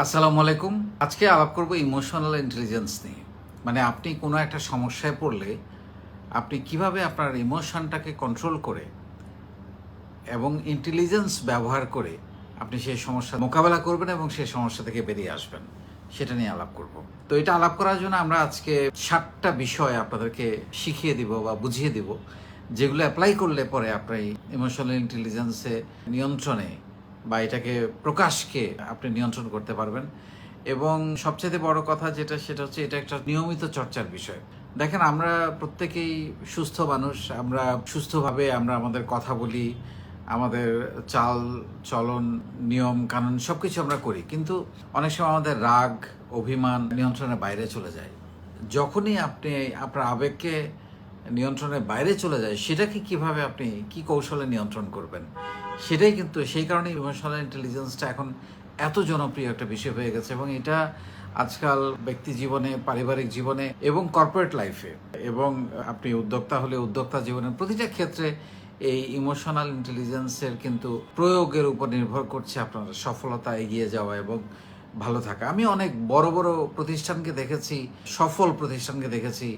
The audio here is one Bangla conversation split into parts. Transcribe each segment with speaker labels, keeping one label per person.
Speaker 1: আসসালামু আলাইকুম। আজকে আলাপ করব ইমোশনাল ইন্টেলিজেন্স নিয়ে। মানে আপনি কোনো একটা সমস্যায় পড়লে আপনি কীভাবে আপনার ইমোশনটাকে কন্ট্রোল করে এবং ইন্টেলিজেন্স ব্যবহার করে আপনি সেই সমস্যা মোকাবেলা করবেন এবং সেই সমস্যা থেকে বেরিয়ে আসবেন, সেটা নিয়ে আলাপ করব। তো এটা আলাপ করার জন্য আমরা আজকে সাতটা বিষয় আপনাদেরকে শিখিয়ে দিব বা বুঝিয়ে দিব, যেগুলো অ্যাপ্লাই করলে পরে আপনার ইমোশনাল ইন্টেলিজেন্সে নিয়ন্ত্রণে বা এটাকে প্রকাশকে আপনি নিয়ন্ত্রণ করতে পারবেন। এবং সবচেয়ে বড় কথা যেটা, সেটা হচ্ছে এটা একটা নিয়মিত চর্চার বিষয়। দেখেন, আমরা প্রত্যেকেই সুস্থ মানুষ, আমরা সুস্থভাবে আমরা আমাদের কথা বলি, আমাদের চাল, চলন, নিয়ম, কানুন সব কিছু আমরা করি। কিন্তু অনেক সময় আমাদের রাগ, অভিমান নিয়ন্ত্রণের বাইরে চলে যায়। যখনই আপনি, আপনার আবেগকে নিয়ন্ত্রণের বাইরে চলে যায়, সেটাকে কীভাবে আপনি, কি কৌশলে নিয়ন্ত্রণ করবেন? সেটাই কিন্তু সেই কারণে ইমোশনাল ইন্টেলিজেন্সটা এখন এত জনপ্রিয় একটা বিষয় হয়ে গেছে এবং এটা আজকাল ব্যক্তি জীবনে, পারিবারিক জীবনে এবং কর্পোরেট লাইফে এবং আপনি উদ্যোক্তা হলে উদ্যোক্তা জীবনের প্রতিটা ক্ষেত্রে এই ইমোশনাল ইন্টেলিজেন্সের কিন্তু প্রয়োগের উপর নির্ভর করছে আপনার সফলতা এগিয়ে যাওয়া এবং ভালো থাকা। আমি অনেক বড় বড় প্রতিষ্ঠানকে দেখেছি, সফল প্রতিষ্ঠানকে দেখেছি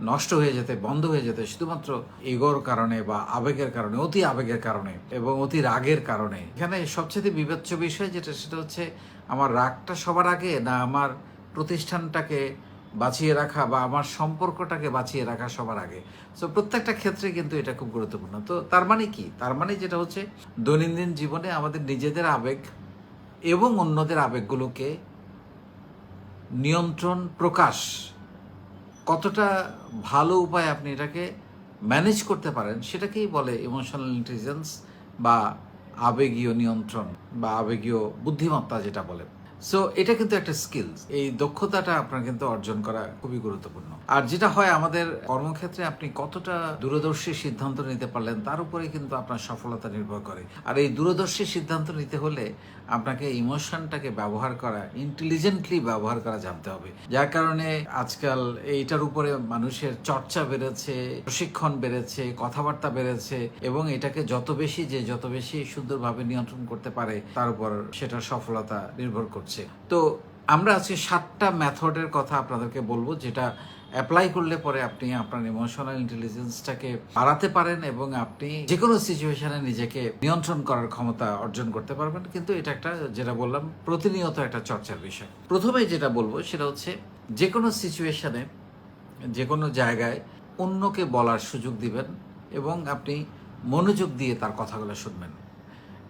Speaker 1: নষ্ট হয়ে যেতে, বন্ধ হয়ে যেতে শুধুমাত্র এগোর কারণে বা আবেগের কারণে, অতি আবেগের কারণে এবং অতি রাগের কারণে। এখানে সবচেয়ে বিবেচ্য বিষয় যেটা, সেটা হচ্ছে আমার রাগটা সবার আগে না আমার প্রতিষ্ঠানটাকে বাঁচিয়ে রাখা বা আমার সম্পর্কটাকে বাঁচিয়ে রাখা সবার আগে। সো প্রত্যেকটা ক্ষেত্রে কিন্তু এটা খুব গুরুত্বপূর্ণ। তো তার মানে কি? তার মানে যেটা হচ্ছে, দৈনন্দিন জীবনে আমাদের নিজেদের আবেগ এবং অন্যদের আবেগগুলোকে নিয়ন্ত্রণ প্রকাশ কতটা ভালো উপায় আপনি এটাকে ম্যানেজ করতে পারেন সেটাকেই বলে ইমোশনাল ইন্টেলিজেন্স বা আবেগীয় নিয়ন্ত্রণ বা আবেগীয় বুদ্ধিমত্তা যেটা বলে। সো এটা কিন্তু একটা স্কিলস এই দক্ষতাটা আপনার কিন্তু অর্জন করা খুবই গুরুত্বপূর্ণ। আর যেটা হয়, আমাদের কর্মক্ষেত্রে আপনি কতটা দূরদর্শী সিদ্ধান্ত নিতে পারলেন, তার উপরে কিন্তু আপনার সফলতা নির্ভর করে। আর এই দূরদর্শী সিদ্ধান্ত নিতে হলে আপনাকে ইমোশনটাকে ব্যবহার করা ইন্টেলিজেন্টলি ব্যবহার করা জানতে হবে। যার কারণে আজকাল এইটার উপরে মানুষের চর্চা বেড়েছে, প্রশিক্ষণ বেড়েছে, কথাবার্তা বেড়েছে, এবং এটাকে যত বেশি যে যত বেশি সুন্দরভাবে নিয়ন্ত্রণ করতে পারে, তার উপর সেটার সফলতা নির্ভর করছে। তো আমরা আজকে সাতটা মেথডের কথা আপনাদেরকে বলব, যেটা অ্যাপ্লাই করলে পরে আপনি আপনার ইমোশনাল ইন্টেলিজেন্সটাকে বাড়াতে পারেন এবং আপনি যে কোনো সিচুয়েশনে নিজেকে নিয়ন্ত্রণ করার ক্ষমতা অর্জন করতে পারবেন। কিন্তু এটা একটা, যেটা বললাম, প্রতিনিয়ত একটা চর্চার বিষয়। প্রথমে যেটা বলব, সেটা হচ্ছে যে কোনো সিচুয়েশানে যে কোনো জায়গায় অন্যকে বলার সুযোগ দিবেন এবং আপনি মনোযোগ দিয়ে তার কথাগুলো শুনবেন।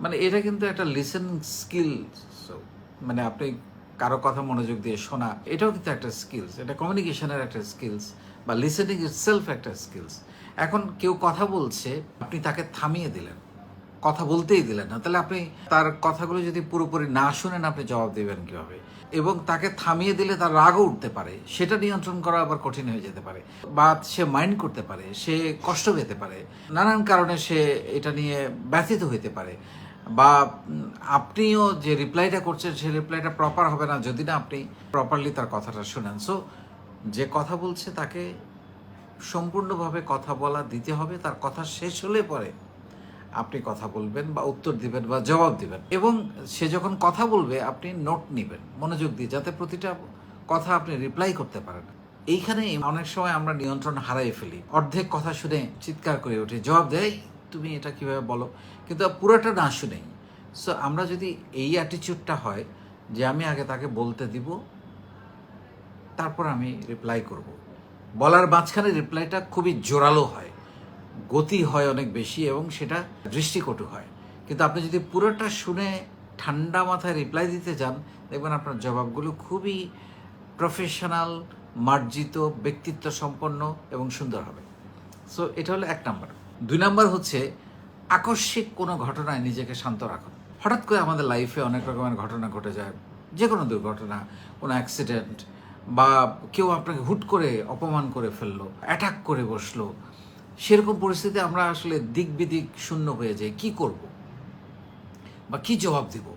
Speaker 1: মানে এটা কিন্তু একটা লিসেনিং স্কিল মানে আপনি কারও কথা মনোযোগ দিয়ে শোনা, এটাও কিন্তু একটা স্কিলস এটা কমিউনিকেশনের একটা স্কিলস বা লিসেনিং সেলফ একটা স্কিলস এখন কেউ কথা বলছে, আপনি তাকে থামিয়ে দিলেন, কথা বলতেই দিলেন না, তাহলে আপনি তার কথাগুলো যদি পুরোপুরি না শুনেন, আপনি জবাব দেবেন কীভাবে? এবং তাকে থামিয়ে দিলে তার রাগও উঠতে পারে, সেটা নিয়ন্ত্রণ করা আবার কঠিন হয়ে যেতে পারে, বা সে মাইন্ড করতে পারে, সে কষ্ট পেতে পারে, নানান কারণে সে এটা নিয়ে ব্যথিত হইতে পারে। বা আপনিও যে রিপ্লাইটা করছেন সেই রিপ্লাইটা প্রপার হবে না, যদি না আপনি প্রপারলি তার কথাটা শুনেন। সো যে কথা বলছে তাকে সম্পূর্ণভাবে কথা বলা দিতে হবে, তার কথা শেষ হলে পরে আপনি কথা বলবেন বা উত্তর দিবেন বা জবাব দিবেন। এবং সে যখন কথা বলবে, আপনি নোট নেবেন, মনোযোগ দিয়ে, যাতে প্রতিটা কথা আপনি রিপ্লাই করতে পারেন। এইখানেই অনেক সময় আমরা নিয়ন্ত্রণ হারাই ফেলি। অর্ধেক কথা শুনে চিৎকার করে উঠে, জবাব দেয় তুমি এটা কীভাবে বলো? কিন্তু পুরোটা না শুনেই। সো আমরা যদি এই অ্যাটিচিউডটা হয় যে আমি আগে তাকে বলতে দিব, তারপর আমি রিপ্লাই করব। বলার মাঝখানে রিপ্লাইটা খুবই জোরালো হয়। গতি হয় অনেক বেশি এবং সেটা দৃষ্টিকটু হয়। কিন্তু আপনি যদি পুরোটা শুনে ঠান্ডা মাথায় রিপ্লাই দিতে যান, দেখবেন আপনার জবাবগুলো খুবই প্রফেশনাল মার্জিত ব্যক্তিত্ব সম্পন্ন এবং সুন্দর হবে। সো এটা হলো এক নাম্বার দুই নাম্বার হচ্ছে, আকস্মিক কোনো ঘটনায় নিজেকে শান্ত রাখুন। হঠাৎ করে আমাদের লাইফে অনেক রকমের ঘটনা ঘটে যায়। যে কোনো দুর্ঘটনা, কোনো অ্যাক্সিডেন্ট বা কেউ আপনাকে হুট করে অপমান করে ফেলল অ্যাটাক করে বসল, সেরকম পরিস্থিতি আমরা আসলে দিক বিদিক শূন্য হয়ে যাই। কি করব? বা কি জবাব দিব?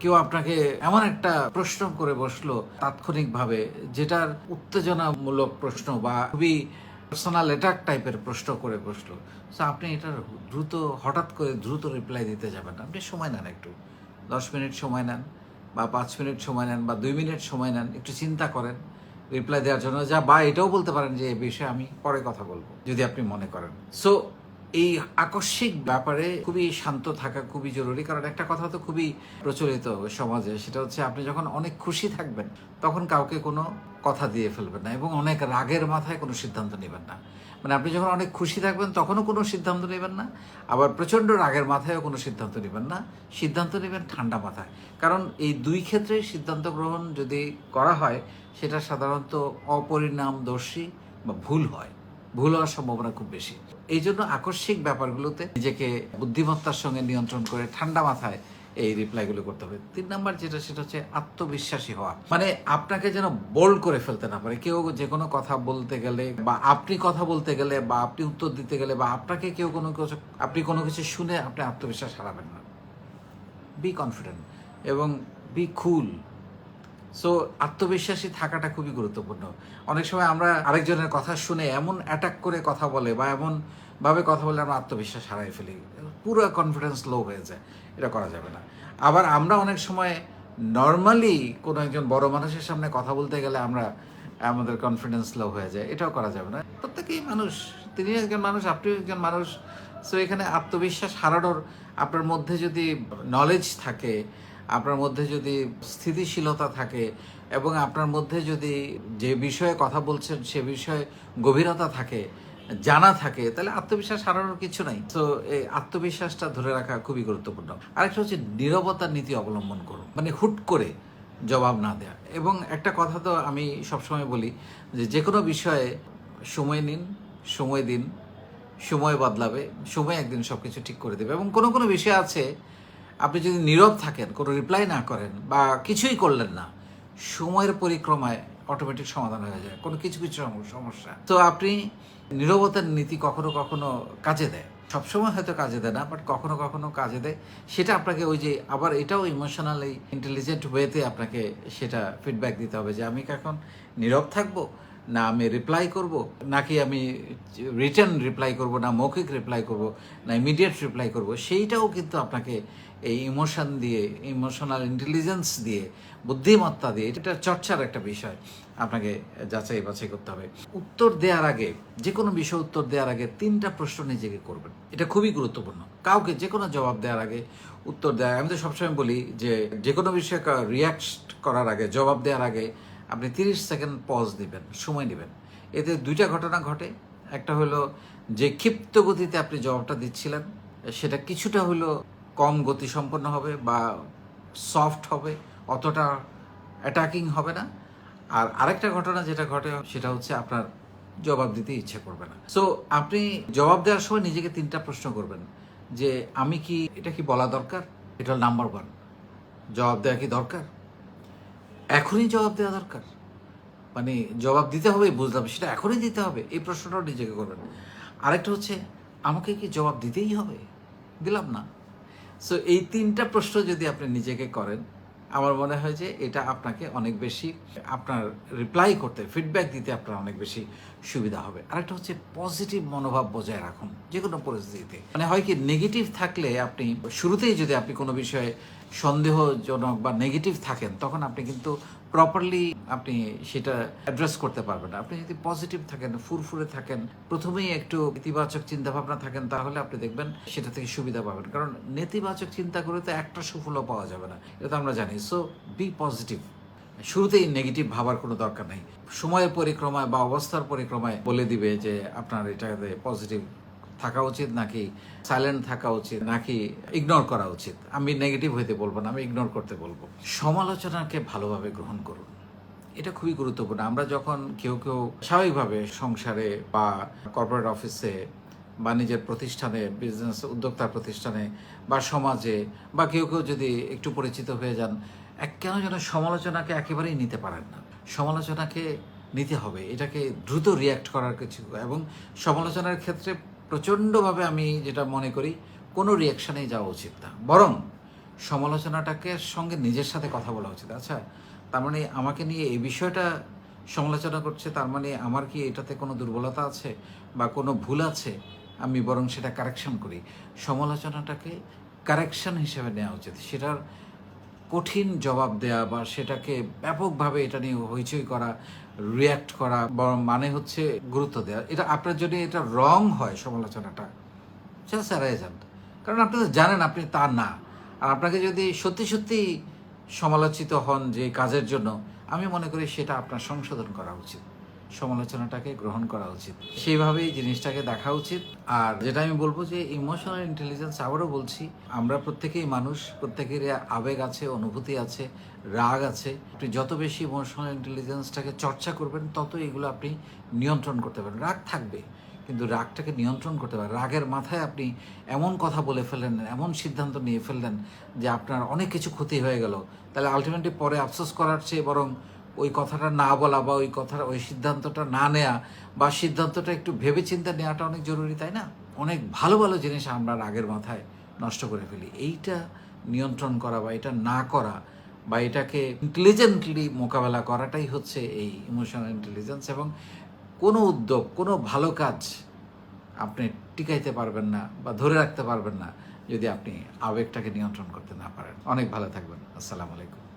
Speaker 1: কেউ আপনাকে এমন একটা প্রশ্ন করে বসল তাৎক্ষণিকভাবে, যেটার উত্তেজনামূলক প্রশ্ন বা খুবই পার্সোনাল অ্যাটাক টাইপের প্রশ্ন করে বসল। সো আপনি এটার দ্রুত, হঠাৎ করে দ্রুত রিপ্লাই দিতে যাবেন না। আপনি সময় নেন একটু। দশ মিনিট সময় নেন বা পাঁচ মিনিট সময় নেন বা দুই মিনিট সময় নেন, একটু চিন্তা করেন। রিপ্লাই দেওয়ার জন্য যা বা এটাও বলতে পারেন যে এই বিষয়ে আমি পরে কথা বলব, যদি আপনি মনে করেন। সো এই আকস্মিক ব্যাপারে খুবই শান্ত থাকা খুবই জরুরি। কারণ একটা কথা তো খুবই প্রচলিত সমাজে, সেটা হচ্ছে আপনি যখন অনেক খুশি থাকবেন, তখন কাউকে কোনো কথা দিয়ে ফেলবেন না এবং অনেক রাগের মাথায় কোনো সিদ্ধান্ত নেবেন না। মানে আপনি যখন অনেক খুশি থাকবেন, তখনও কোনো সিদ্ধান্ত নেবেন না। আবার প্রচণ্ড রাগের মাথায়ও কোনো সিদ্ধান্ত নেবেন না। সিদ্ধান্ত নেবেন ঠান্ডা মাথায়। কারণ এই দুই ক্ষেত্রে সিদ্ধান্ত গ্রহণ যদি করা হয়, সেটা সাধারণত অপরিণামদর্শী বা ভুল হয়। ভুল হওয়ার সম্ভাবনা খুব বেশি। এই জন্য আকস্মিক ব্যাপারগুলোতে নিজেকে বুদ্ধিমত্তার সঙ্গে নিয়ন্ত্রণ করে ঠান্ডা মাথায় এই রিপ্লাইগুলো করতে হবে। তিন নাম্বার যেটা, সেটা হচ্ছে আত্মবিশ্বাসী হওয়া। মানে আপনাকে যেন বোল্ড করে ফেলতে না পারে। কেউ যে কোনো কথা বলতে গেলে বা আপনি কথা বলতে গেলে বা আপনি উত্তর দিতে গেলে বা আপনাকে কেউ কোনো কিছু, আপনি কোনো কিছু শুনে আপনি আত্মবিশ্বাস হারাবেন না। বি কনফিডেন্ট এবং বি কুল সো আত্মবিশ্বাসী থাকাটা খুবই গুরুত্বপূর্ণ। অনেক সময় আমরা আরেকজনের কথা শুনে এমন অ্যাটাক করে কথা বলে বা এমন ভাবে কথা বলে আমরা আত্মবিশ্বাস হারাই ফেলি। পুরো কনফিডেন্স লো হয়ে যায়। এটা করা যাবে না। আবার আমরা অনেক সময় নর্মালি কোনো একজন বড় মানুষের সামনে কথা বলতে গেলে আমরা আমাদের কনফিডেন্স লো হয়ে যায়। এটাও করা যাবে না। প্রত্যেকেই মানুষ। তিনি একজন মানুষ, আপনিও একজন মানুষ। সো এখানে আত্মবিশ্বাস হারানোর আপনার মধ্যে যদি নলেজ থাকে, আপনার মধ্যে যদি স্থিতিশীলতা থাকে, এবং আপনার মধ্যে যদি যে বিষয়ে কথা বলছেন সে বিষয়ে গভীরতা থাকে জানা থাকে, তাহলে আত্মবিশ্বাস হারানোর কিছু নাই। তো এই আত্মবিশ্বাসটা ধরে রাখা খুবই গুরুত্বপূর্ণ। আরেকটা হচ্ছে নিরবতার নীতি অবলম্বন করুন মানে হুট করে জবাব না দেয়া। এবং একটা কথা তো আমি সবসময় বলি, যে যে কোনো বিষয়ে সময় নিন, সময় দিন, সময় বদলাবে, সময় একদিন সব কিছু ঠিক করে দেবে। এবং কোনো কোনো বিষয় আছে, আপনি যদি নীরব থাকেন, কোনো রিপ্লাই না করেন, বা কিছুই করলেন না, সময়ের পরিক্রমায় অটোমেটিক সমাধান হয়ে যায়। কোনো কিছু কিছু সম- সমস্যা। তো আপনি নিরবতার নীতি কখনো কখনো কাজে দেয়। সবসময় হয়তো কাজে দেয় না বাট কখনো কখনো কাজে দেয়। সেটা আপনাকে ওই যে আবার এটাও ইমোশনালি ইন্টেলিজেন্ট ওয়েতে আপনাকে সেটা ফিডব্যাক দিতে হবে যে আমি এখন নীরব থাকব? না আমি রিপ্লাই করব, নাকি আমি রিটার্ন রিপ্লাই করব, না মৌখিক রিপ্লাই করব, না ইমিডিয়েট রিপ্লাই করব, সেইটাও কিন্তু আপনাকে এই ইমোশন দিয়ে ইমোশনাল ইন্টেলিজেন্স দিয়ে, বুদ্ধিমত্তা দিয়ে, এটা চর্চার একটা বিষয় আপনাকে যাচাই বাছাই করতে হবে। উত্তর দেওয়ার আগে যে কোনো বিষয় উত্তর দেওয়ার আগে তিনটা প্রশ্ন নিজেকে করবেন। এটা খুবই গুরুত্বপূর্ণ। কাউকে যে কোনো জবাব দেওয়ার আগে উত্তর দেওয়া, আমি তো সবসময় বলি যে যে কোনো বিষয়ে রিয়াক্ট করার আগে, জবাব দেওয়ার আগে আপনি তিরিশ সেকেন্ড পজ দিবেন, সময় নেবেন। এতে দুইটা ঘটনা ঘটে। একটা হলো যে ক্ষিপ্ত গতিতে আপনি জবাবটা দিচ্ছিলেন, সেটা কিছুটা হলো কম গতি সম্পন্ন হবে বা সফট হবে, অতটা অ্যাটাকিং হবে না। আর আরেকটা ঘটনা যেটা ঘটে, সেটা হচ্ছে আপনার জবাব দিতে ইচ্ছে করবে না। সো আপনি জবাব দেওয়ার সময় নিজেকে তিনটা প্রশ্ন করবেন, যে আমি কি, এটা কি বলা দরকার? এটা নাম্বার ওয়ান জবাব দেওয়া কি দরকার? এখনই জবাব দেওয়া দরকার। মানে জবাব দিতে হবে বুঝলাম সেটা এখনই দিতে হবে, এই প্রশ্নটাও নিজেকে করবেন। আরেকটা হচ্ছে, আমাকে কি জবাব দিতেই হবে? দিলাম না। সো এই তিনটা প্রশ্ন যদি আপনি নিজেকে করেন আমার মনে হয় যে এটা আপনাকে অনেক বেশি আপনার রিপ্লাই করতে ফিডব্যাক দিতে আপনার অনেক বেশি সুবিধা হবে। আরেকটা হচ্ছে পজিটিভ মনোভাব বজায় রাখুন যে কোনো পরিস্থিতিতে। মানে হয় কি নেগেটিভ থাকলে আপনি শুরুতেই যদি আপনি কোনো বিষয়ে সন্দেহজনক বা নেগেটিভ থাকেন, তখন আপনি কিন্তু প্রপারলি আপনি সেটা অ্যাড্রেস করতে পারবেন আপনি যদি পজিটিভ থাকেন, ফুরফুরে থাকেন, প্রথমেই একটু ইতিবাচক চিন্তা ভাবনা থাকেন, তাহলে আপনি দেখবেন সেটা থেকে সুবিধা পাবেন। কারণ নেতিবাচক চিন্তা করে তো একটা সুফলও পাওয়া যাবে না, এটা তো আমরা জানি। সো বি পজিটিভ শুরুতেই নেগেটিভ ভাবার কোনো দরকার নেই। সময়ের পরিক্রমায় বা অবস্থার পরিক্রমায় বলে দিবে যে আপনার এটাতে পজিটিভ থাকা উচিত নাকি সাইলেন্ট থাকা উচিত নাকি ইগনোর করা উচিত? আমি নেগেটিভ হইতে বলব না, আমি ইগনোর করতে বলব। সমালোচনাকে ভালোভাবে গ্রহণ করুন। এটা খুবই গুরুত্বপূর্ণ। আমরা যখন কেউ কেউ স্বাভাবিকভাবে সংসারে বা কর্পোরেট অফিসে বা নিজের প্রতিষ্ঠানে বিজনেস উদ্যোক্তার প্রতিষ্ঠানে বা সমাজে বা কেউ কেউ যদি একটু পরিচিত হয়ে যান, এক কেন যেন সমালোচনাকে একেবারেই নিতে পারেন না। সমালোচনাকে নিতে হবে। এটাকে দ্রুত রিয়্যাক্ট করার কিছু এবং সমালোচনার ক্ষেত্রে প্রচণ্ডভাবে আমি যেটা মনে করি, কোনো রিয়াকশানেই যাওয়া উচিত না। বরং সমালোচনাটাকে সঙ্গে নিজের সাথে কথা বলা উচিত। আচ্ছা তার মানে আমাকে নিয়ে এই বিষয়টা সমালোচনা করছে, তার মানে আমার কি এটাতে কোনো দুর্বলতা আছে বা কোনো ভুল আছে? আমি বরং সেটা কারেকশন করি। সমালোচনাটাকে কারেকশন হিসেবে নেওয়া উচিত। সেটার কঠিন জবাব দেয়া বা সেটাকে ব্যাপকভাবে এটা নিয়ে হইচই করা রিয়্যাক্ট করা বরং মানে হচ্ছে গুরুত্ব দেওয়া এটা আপনার যদি এটা রং হয় সমালোচনাটা, সেটা স্যারাই যান কারণ আপনি তো জানেন আপনি তা না। আর আপনাকে যদি সত্যি সত্যি সমালোচিত হন যে কাজের জন্য, আমি মনে করি সেটা আপনার সংশোধন করা উচিত। সমালোচনাটাকে গ্রহণ করা উচিত। সেইভাবেই জিনিসটাকে দেখা উচিত। আর যেটা আমি বলব যে ইমোশনাল ইন্টেলিজেন্স আবারও বলছি, আমরা প্রত্যেকেই মানুষ প্রত্যেকের আবেগ আছে, অনুভূতি আছে, রাগ আছে। আপনি যত বেশি ইমোশনাল ইন্টেলিজেন্সটাকে চর্চা করবেন, তত এগুলো আপনি নিয়ন্ত্রণ করতে পারেন রাগ থাকবে, কিন্তু রাগটাকে নিয়ন্ত্রণ করতে পারেন রাগের মাথায় আপনি এমন কথা বলে ফেললেন, এমন সিদ্ধান্ত নিয়ে ফেললেন যে, আপনার অনেক কিছু ক্ষতি হয়ে গেল। তাহলে আলটিমেটলি পরে আফসোস করার চেয়ে বরং ওই কথাটা না বলা বা ওই কথাটা, ওই সিদ্ধান্তটা না নেওয়া বা সিদ্ধান্তটা একটু ভেবে চিন্তা নেওয়াটা অনেক জরুরি, তাই না? অনেক ভালো ভালো জিনিস আমরা রাগের মাথায় নষ্ট করে ফেলি। এইটা নিয়ন্ত্রণ করা বা এটা না করা বা এটাকে ইন্টেলিজেন্টলি মোকাবেলা করাটাই হচ্ছে এই ইমোশনাল ইন্টেলিজেন্স এবং কোনো উদ্যোগ, কোনো ভালো কাজ আপনি টিকাইতে পারবেন না বা ধরে রাখতে পারবেন না যদি আপনি আবেগটাকে নিয়ন্ত্রণ করতে না পারেন। অনেক ভালো থাকবেন। আসসালামু আলাইকুম।